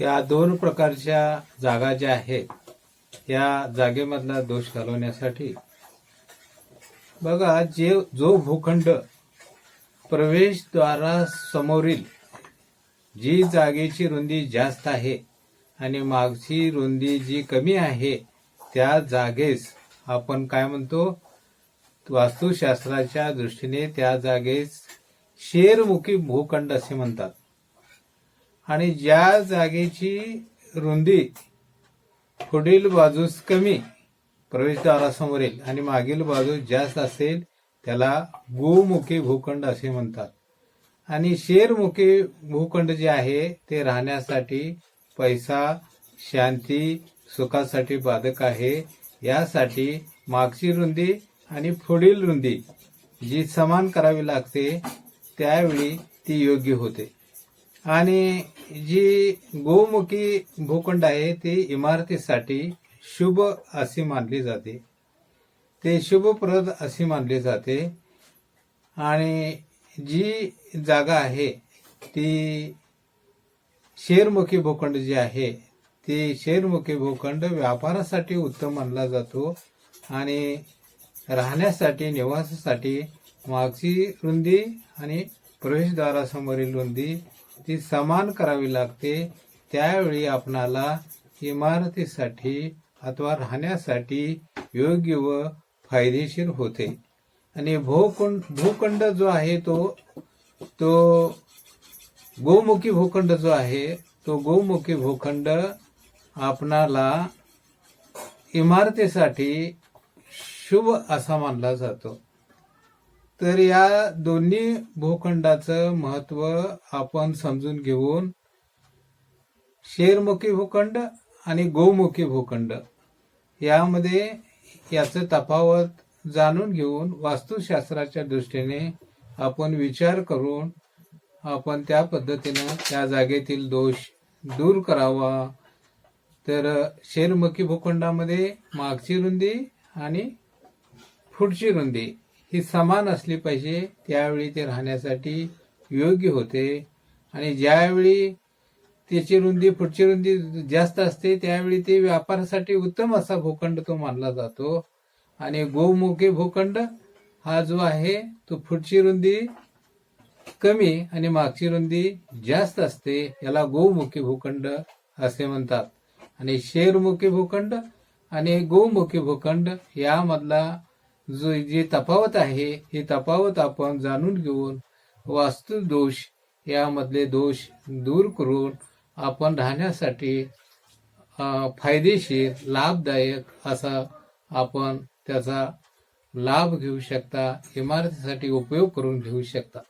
या दोन प्रकारच्या जागा ज्या आहेत या जागेमधला दोष घालवण्यासाठी बघा जे जो भूखंड प्रवेशद्वारा समोरील जी जागेची रुंदी जास्त आहे आणि मागची रुंदी जी कमी आहे त्या जागेस आपण काय म्हणतो? वास्तुशास्त्राच्या दृष्टीने त्या जागेस शेरमुखी भूखंड असे म्हणतात. आणि ज्या जागेची रुंदी पुढील बाजूस कमी प्रवेशद्वारासमोरील आणि मागील बाजूस जास्त असेल त्याला गोमुखी भूखंड असे म्हणतात. आणि शेरमुखी भूखंड जे आहे ते राहण्यासाठी पैसा शांती सुखासाठी बाधक आहे. यासाठी मागची रुंदी आणि पुढील रुंदी जी समान करावी लागते त्यावेळी ती योग्य होते. आणि जी गोमुखी भूखंड आहे ती इमारतीसाठी शुभ अशी मानली जाते. ते शुभप्रद अशी मानली जाते. आणि जी जागा आहे ती शेरमुखी भूखंड जी आहे ती शेरमुखी भूखंड व्यापारासाठी उत्तम मानला जातो आणि राहण्यासाठी निवासासाठी मागची रुंदी आणि प्रवेशद्वारासमोरील रुंदी ती समान करावी लागते त्यावेळी आपणाला इमारतीसाठी अथवा राहण्यासाठी योग्य व फायदेशीर होते. आणि भूखंड भूखंड जो आहे तो तो गोमुखी भूखंड जो आहे तो गोमुखी भूखंड आपणाला इमारतीसाठी शुभ असा मानला जातो. तर या दोन्ही भूखंडाचं महत्त्व आपण समजून घेऊन शेरमुखी भूखंड आणि गोमुखी भूखंड यामध्ये याचं तफावत जाणून घेऊन वास्तुशास्त्राच्या दृष्टीने आपण विचार करून आपण त्या पद्धतीनं त्या जागेतील दोष दूर करावा. तर शेरमुखी भूखंडामध्ये मागची रुंदी आणि पुढची रुंदी ही समान असली पाहिजे त्यावेळी ते राहण्यासाठी योग्य होते. आणि ज्यावेळी त्याची रुंदी पुढची रुंदी जास्त असते त्यावेळी ते व्यापारासाठी उत्तम असा भूखंड तो मानला जातो. आणि गोमुखी भूखंड हा जो आहे तो पुढची रुंदी कमी आणि मागची रुंदी जास्त असते याला गोमुखी भूखंड असे म्हणतात. आणि शेरमुखी भूखंड आणि गोमुखी भूखंड यामधला जो जे तफावत आहे हे तफावत आपण जाणून घेऊन वास्तु दोष यामधले दोष दूर करून आपण राहण्यासाठी फायदेशीर लाभदायक असा आपण त्याचा लाभ घेऊ शकता इमारतीसाठी उपयोग करून घेऊ शकता.